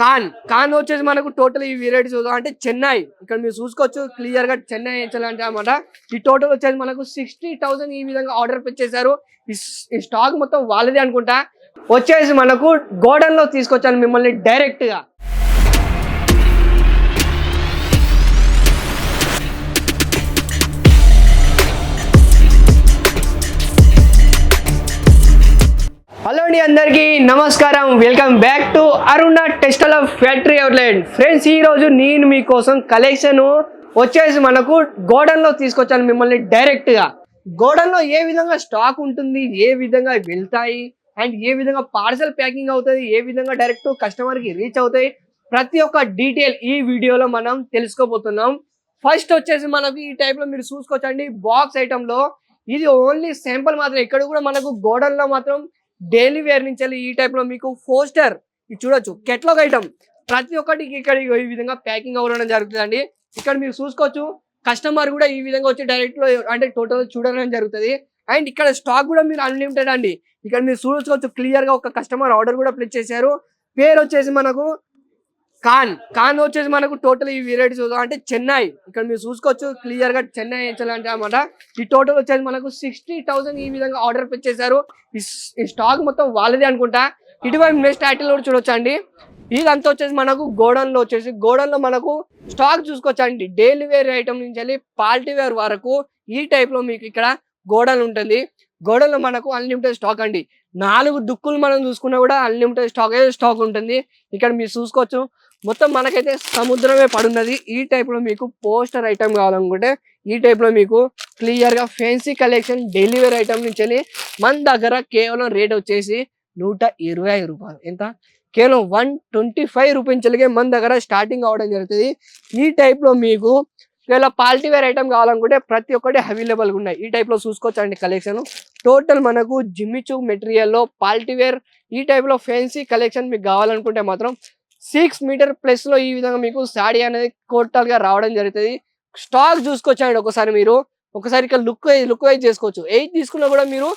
కాన్ కాన్ వచ్చేసి మనకు టోటల్ ఈ వెరైటీ చూద్దాం. అంటే చెన్నై ఇక్కడ మీరు చూసుకోవచ్చు క్లియర్గా చెన్నై అంటే అనమాట ఈ టోటల్ వచ్చేసి మనకు సిక్స్టీ థౌసండ్ ఈ విధంగా ఆర్డర్ పెట్టేశారు. ఈ స్టాక్ మొత్తం వాళ్ళదే అనుకుంటా. వచ్చేసి మనకు గోడౌన్లో తీసుకొచ్చాను మిమ్మల్ని డైరెక్ట్గా. అండి అందరికీ నమస్కారం. Welcome back to Aruna textile of factory outlet friends ఈ రోజు నేను మీకోసం కలెక్షన్ వచ్చేసి మనకు గోడౌన్లో తీసుకొచ్చాను మిమ్మల్ని డైరెక్ట్గా. గోడౌన్లో ఏ విధంగా స్టాక్ ఉంటుంది ఏ విధంగా వెళ్తాయి అండ్ ఏ విధంగా పార్సల్ ప్యాకింగ్ అవుతుంది ఏ విధంగా డైరెక్ట్ కస్టమర్కి రీచ్ అవుతాయి ప్రతి ఒక్క డీటెయిల్ ఈ వీడియోలో మనం తెలుసుకోబోతున్నాం. ఫస్ట్ వచ్చేసి మనకు ఈ టైప్లో మీరు చూసుకోవచ్చండి బాక్స్ ఐటమ్లో. ఇది ఓన్లీ శాంపుల్ మాత్రం ఇక్కడ కూడా మనకు గోడౌన్లో మాత్రం డైలీ వేర్ నుంచి వెళ్ళి ఈ టైప్లో మీకు పోస్టర్ ఇది చూడొచ్చు. కెట్లాగ్ ఐటమ్ ప్రతి ఒక్కటి ఇక్కడ ఈ విధంగా ప్యాకింగ్ అవ్వడం జరుగుతుందండి. ఇక్కడ మీరు చూసుకోవచ్చు కస్టమర్ కూడా ఈ విధంగా వచ్చి డైరెక్ట్లో అంటే టోటల్ చూడడం జరుగుతుంది. అండ్ ఇక్కడ స్టాక్ కూడా మీరు అన్లిమిటెడ్ అండి. ఇక్కడ మీరు చూసుకోవచ్చు క్లియర్గా ఒక కస్టమర్ ఆర్డర్ కూడా ప్లేస్ చేశారు. పేరు వచ్చేసి మనకు కాన్ కాన్ వచ్చేసి మనకు టోటల్ ఈ వెరైటీ చూద్దాం. అంటే చెన్నై ఇక్కడ మీరు చూసుకోవచ్చు క్లియర్గా చెన్నై ఎంచాలంటే అనమాట ఈ టోటల్ వచ్చేసి మనకు సిక్స్టీ థౌసండ్ ఈ విధంగా ఆర్డర్ పెట్టేశారు. ఈ స్టాక్ మొత్తం వాళ్ళదే అనుకుంటా. ఇటువైపు నెక్స్ట్ టైటిల్ కూడా చూడొచ్చు అండి ఇదంతా వచ్చేసి మనకు గోడౌన్లో వచ్చేసి గోడౌన్లో మనకు స్టాక్ చూసుకోవచ్చు అండి డైలీ వేర్ ఐటమ్ నుంచి వెళ్ళి పార్టీ వేర్ వరకు ఈ టైప్లో మీకు ఇక్కడ గోడౌన్ ఉంటుంది. గోడౌన్లో మనకు అన్లిమిటెడ్ స్టాక్ అండి. నాలుగు దుక్కులు మనం చూసుకున్నా కూడా అన్లిమిటెడ్ స్టాక్ స్టాక్ ఉంటుంది. ఇక్కడ మీరు చూసుకోవచ్చు మొత్తం మనకైతే సముద్రమే పడున్నది. ఈ టైప్లో మీకు పోస్టర్ ఐటమ్ కావాలనుకుంటే ఈ టైప్లో మీకు క్లియర్గా fancy collection daily wear item నుంచి మన దగ్గర కేవలం రేట్ వచ్చేసి నూట ఇరవై ఐదు రూపాయలు. ఎంత? కేవలం వన్ ట్వంటీ ఫైవ్ రూపీస్ మన దగ్గర స్టార్టింగ్ అవడం జరుగుతుంది. ఈ టైప్లో మీకు ఒకవేళ పాలిటీ వేర్ ఐటమ్ కావాలనుకుంటే ప్రతి ఒక్కటి అవైలబుల్గా ఉన్నాయి. ఈ టైప్లో చూసుకోవచ్చండి కలెక్షన్ టోటల్ మనకు జిమ్మిచూ మెటీరియల్లో పాలిటీ వేర్ ఈ టైప్లో ఫ్యాన్సీ కలెక్షన్ మీకు కావాలనుకుంటే మాత్రం సిక్స్ మీటర్ ప్లస్లో ఈ విధంగా మీకు శాడీ అనేది టోటల్గా రావడం జరుగుతుంది. స్టాక్ చూసుకోవచ్చండి ఒకసారి మీరు. ఒకసారి ఇక్కడ లుక్ లుక్ వైజ్ చేసుకోవచ్చు. ఎయిట్ తీసుకున్నా కూడా మీరు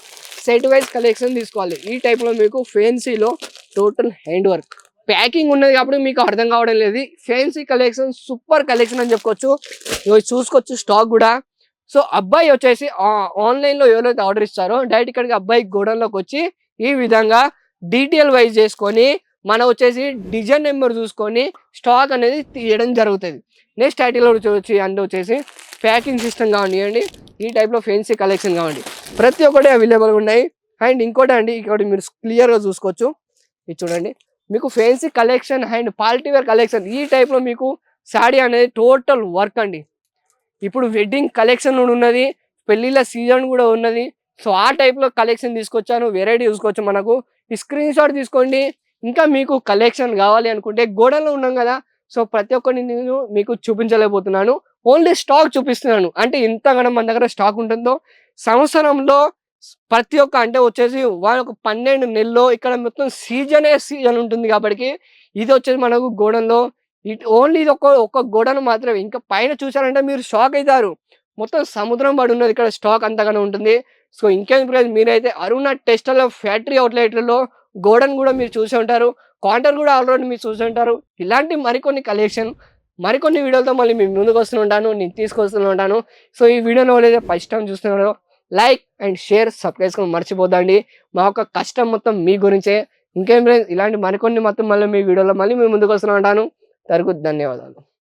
సెట్ వైజ్ కలెక్షన్ తీసుకోవాలి. ఈ టైప్లో మీకు ఫ్యాన్సీలో టోటల్ హ్యాండ్ వర్క్. ప్యాకింగ్ ఉన్నది కాబట్టి మీకు అర్థం కావడం లేదు. ఫ్యాన్సీ కలెక్షన్ సూపర్ కలెక్షన్ అని చెప్పుకోవచ్చు చూసుకోవచ్చు స్టాక్ కూడా. సో అబ్బాయి వచ్చేసి ఆన్లైన్లో ఎవరైతే ఆర్డర్ ఇస్తారో డైరెక్ట్ ఇక్కడికి అబ్బాయి గోడౌన్లోకి వచ్చి ఈ విధంగా డీటెయిల్ వైజ్ చేసుకొని మనం వచ్చేసి డిజైన్ నెంబర్ చూసుకొని స్టాక్ అనేది తీయడం జరుగుతుంది. నెక్స్ట్ టైటిల్ వచ్చి అండ్ వచ్చేసి ప్యాకింగ్ సిస్టమ్ కావండి ఈ టైప్లో ఫెన్సీ కలెక్షన్ కావండి ప్రతి ఒక్కటి అవైలబుల్గా ఉన్నాయి. అండ్ ఇంకోటి అండి ఇక్కడ మీరు క్లియర్గా చూసుకోవచ్చు. ఇది చూడండి. మీకు fancy collection and party wear collection ఈ టైప్లో మీకు శాడీ అనేది టోటల్ వర్క్ అండి. ఇప్పుడు వెడ్డింగ్ కలెక్షన్ కూడా ఉన్నది పెళ్ళిళ్ళ సీజన్ కూడా ఉన్నది. సో ఆ టైప్లో కలెక్షన్ తీసుకొచ్చాను వెరైటీ చూసుకోవచ్చు మనకు. ఈ స్క్రీన్ షాట్ తీసుకోండి. ఇంకా మీకు కలెక్షన్ కావాలి అనుకుంటే గోడలో ఉన్నాం కదా. సో ప్రతి ఒక్కరిని నేను మీకు చూపించలేకపోతున్నాను. ఓన్లీ స్టాక్ చూపిస్తున్నాను. అంటే ఎంతగానో మన దగ్గర స్టాక్ ఉంటుందో సంవత్సరంలో ప్రతి ఒక్క అంటే వచ్చేసి వాళ్ళ ఒక పన్నెండు నెలలో ఇక్కడ మొత్తం సీజనే సీజన్ ఉంటుంది కాబట్టి ఇది వచ్చేసి మనకు గోడంలో ఇట్ ఓన్లీ ఇది ఒక ఒక గోడను మాత్రమే. ఇంకా పైన చూసారంటే మీరు షాక్ అవుతారు. మొత్తం సముద్రం పడి ఉన్నది ఇక్కడ స్టాక్ అంతగానే ఉంటుంది. సో ఇంకేం ప్రైజ్ మీరైతే అరుణ టెస్టల్ ఫ్యాక్టరీ అవుట్లెట్లలో గోడన్ కూడా మీరు చూసి ఉంటారు కాంటర్ కూడా ఆల్రౌండ్ మీరు చూసి ఉంటారు. ఇలాంటి మరికొన్ని కలెక్షన్ మరికొన్ని వీడియోలతో మళ్ళీ మీ ముందుకు వస్తుంటాను ఉంటాను నేను తీసుకొస్తూ ఉంటాను. సో ఈ వీడియోలో ఏదైతే ఫస్ట్ టైం చూస్తున్నారో లైక్ అండ్ షేర్ సబ్స్క్రైబ్ చేసుకొని మర్చిపోద్దండి. మా యొక్క కష్టం మొత్తం మీ గురించే. ఇంకేం లేదు ఇలాంటి మరికొన్ని మొత్తం మళ్ళీ మీ వీడియోలో మళ్ళీ మీ ముందుకు వస్తూ ఉంటాను. తరుగు ధన్యవాదాలు.